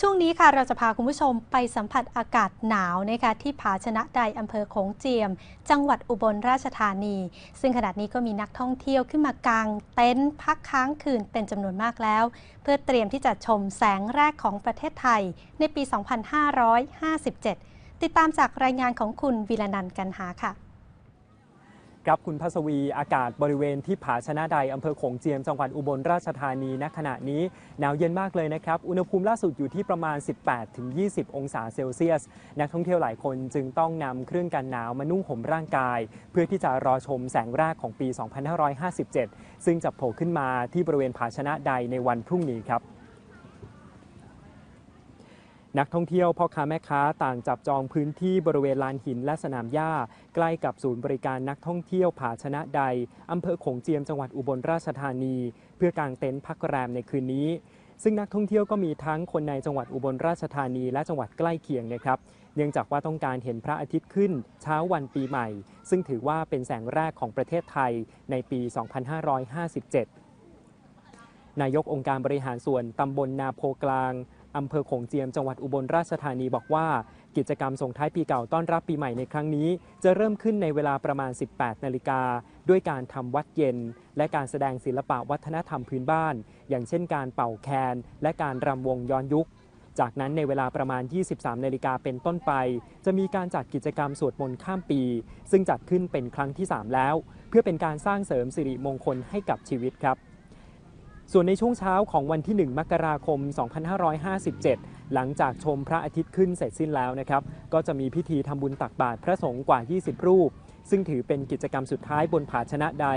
ช่วงนี้ค่ะเราจะพาคุณผู้ชมไปสัมผัสอากาศหนาวนะคะที่ผาชนะใดอำเภอโขงเจียม จังหวัดอุบลราชธานี ซึ่งขณะนี้ก็มีนักท่องเที่ยวขึ้นมากางเต็นท์พักค้างคืนเป็นจำนวนมากแล้ว เพื่อเตรียมที่จะชมแสงแรกของประเทศไทยในปี 2557 ติดตามจากรายงานของคุณวิรนันท์กันหาค่ะ ครับคุณพัสวีอากาศบริเวณที่ผาชนะใดอำเภอโขงเจียมจังหวัดอุบลราชธานีณขณะนี้หนาวเย็นมากเลยนะครับ อุณหภูมิล่าสุดอยู่ที่ประมาณ 18-20 องศาเซลเซียส นักท่องเที่ยวหลายคนจึงต้องนำเครื่องกันหนาวมานุ่งห่มร่างกาย เพื่อที่จะรอชมแสงแรกของปี 2557 ซึ่งจะโผล่ขึ้นมาที่บริเวณผาชนะใดในวันพรุ่งนี้ครับ นักท่องเที่ยวพ่อค้าแม่ค้าต่างจับจองพื้นที่บริเวณลานหินและสนามหญ้า ใกล้กับศูนย์บริการนักท่องเที่ยวผาชนะใดอำเภอโขงเจียมจังหวัดอุบลราชธานี เพื่อกางเต็นท์พักแรมในคืนนี้ ซึ่งนักท่องเที่ยวก็มีทั้งคนในจังหวัดอุบลราชธานีและจังหวัดใกล้เคียงนะครับ เนื่องจากว่าต้องการเห็นพระอาทิตย์ขึ้น เช้าวันปีใหม่ ซึ่งถือว่าเป็นแสงแรกของประเทศไทยในปี 2557นายกองค์การบริหารส่วนตำบลนาโพกลาง อำเภอโขงเจียมจังหวัดอุบลราชธานีบอกว่า กิจกรรมส่งท้ายปีเก่าต้อนรับปีใหม่ในครั้งนี้ จะเริ่มขึ้นในเวลาประมาณ 18 นาฬิกา ด้วยการทำวัดเย็น และการแสดงศิลปะวัฒนธรรมพื้นบ้าน อย่างเช่นการเป่าแคน และการรำวงย้อนยุคจากนั้นในเวลาประมาณ 23 นาฬิกาเป็นต้นไป จะมีการจัดกิจกรรมสวดมนต์ข้ามปี ซึ่งจัดขึ้นเป็นครั้งที่ 3 แล้ว เพื่อเป็นการสร้างเสริมสิริมงคลให้กับชีวิตครับ ส่วนในช่วงเช้าของวันที่ 1 มกราคม 2557 หลังจากชมพระอาทิตย์ขึ้นเสร็จสิ้นแล้วนะครับ ก็จะมีพิธีทำบุญตักบาตรพระสงฆ์กว่า 20 รูป ซึ่งถือเป็นกิจกรรมสุดท้ายบนผาชนะใด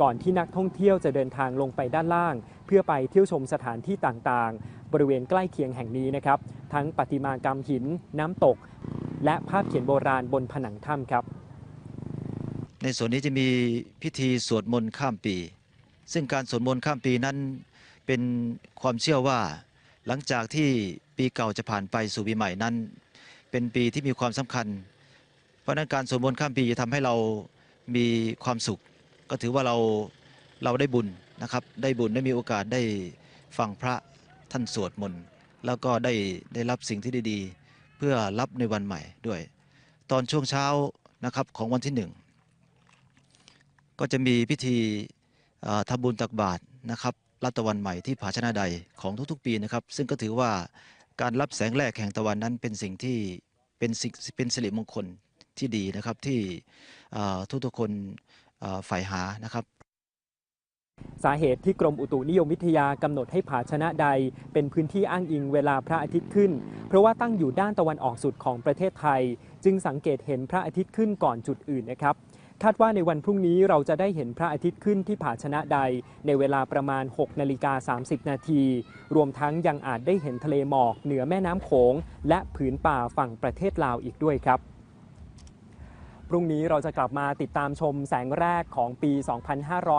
ก่อนที่นักท่องเที่ยวจะเดินทางลงไปด้านล่าง เพื่อไปเที่ยวชมสถานที่ต่างๆ บริเวณใกล้เคียงแห่งนี้นะครับ ทั้งประติมากรรมหิน น้ำตก และภาพเขียนโบราณบนผนังถ้ำครับ ในส่วนนี้จะมีพิธีสวดมนต์ข้ามปี ซึ่งการสวดมนต์ข้ามปีนั้นเป็นความเชื่อว่า หลังจากที่ปีเก่าจะผ่านไปสู่ปีใหม่นั้น เป็นปีที่มีความสำคัญ เพราะนั้นการสวดมนต์ข้ามปีจะทำให้เรามีความสุข ก็ถือว่าเราเราได้บุญนะครับ ได้บุญได้มีโอกาสได้ฟังพระท่านสวดมนต์แล้วก็ได้ได้รับสิ่งที่ดีๆ เพื่อรับในวันใหม่ด้วย ตอนช่วงเช้านะครับของวันที่หนึ่งก็จะมีพิธี ทำบุญตักบาตรนะครับรับตะวันใหม่ที่ผาชนะใดของทุกๆ ปีนะครับ ซึ่งก็ถือว่าการรับแสงแรกแห่งตะวันนั้นเป็นสิ่งที่เป็นสิ่งเป็นสิริมงคลที่ดีนะครับที่ทุกๆคนเอ่อใฝ่หานะครับสาเหตุที่กรมอุตุนิยมวิทยากำหนดให้ผาชนะใด เป็นพื้นที่อ้างอิงเวลาพระอาทิตย์ขึ้น เพราะว่าตั้งอยู่ด้านตะวันออกสุดของประเทศไทย จึงสังเกตเห็นพระอาทิตย์ขึ้นก่อนจุดอื่นนะครับ คาดว่าในวันพรุ่งนี้เราจะได้เห็นพระอาทิตย์ขึ้นที่ผาชนะใด ในเวลาประมาณ 6 นาฬิกา 30 นาที รวมทั้งยังอาจได้เห็นทะเลหมอกเหนือแม่น้ำโขง และผืนป่าฝั่งประเทศลาวอีกด้วยครับ พรุ่งนี้เราจะกลับมาติดตามชมแสงแรกของปี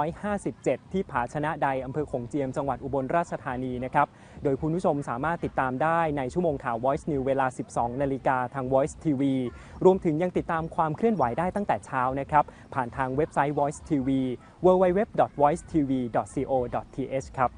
2557 ที่ผาชนะใดอำเภอขงเจียมจังหวัดอุบลราชธานีนะครับ โดยคุณผู้ชมสามารถติดตามได้ในชั่วโมงข่าว Voice News เวลา 12 นาฬิกาทาง Voice TV รวมถึงยังติดตามความเคลื่อนไหวได้ตั้งแต่เช้านะครับ ผ่านทางเว็บไซต์ Voice TV www.voicetv.co.th ครับ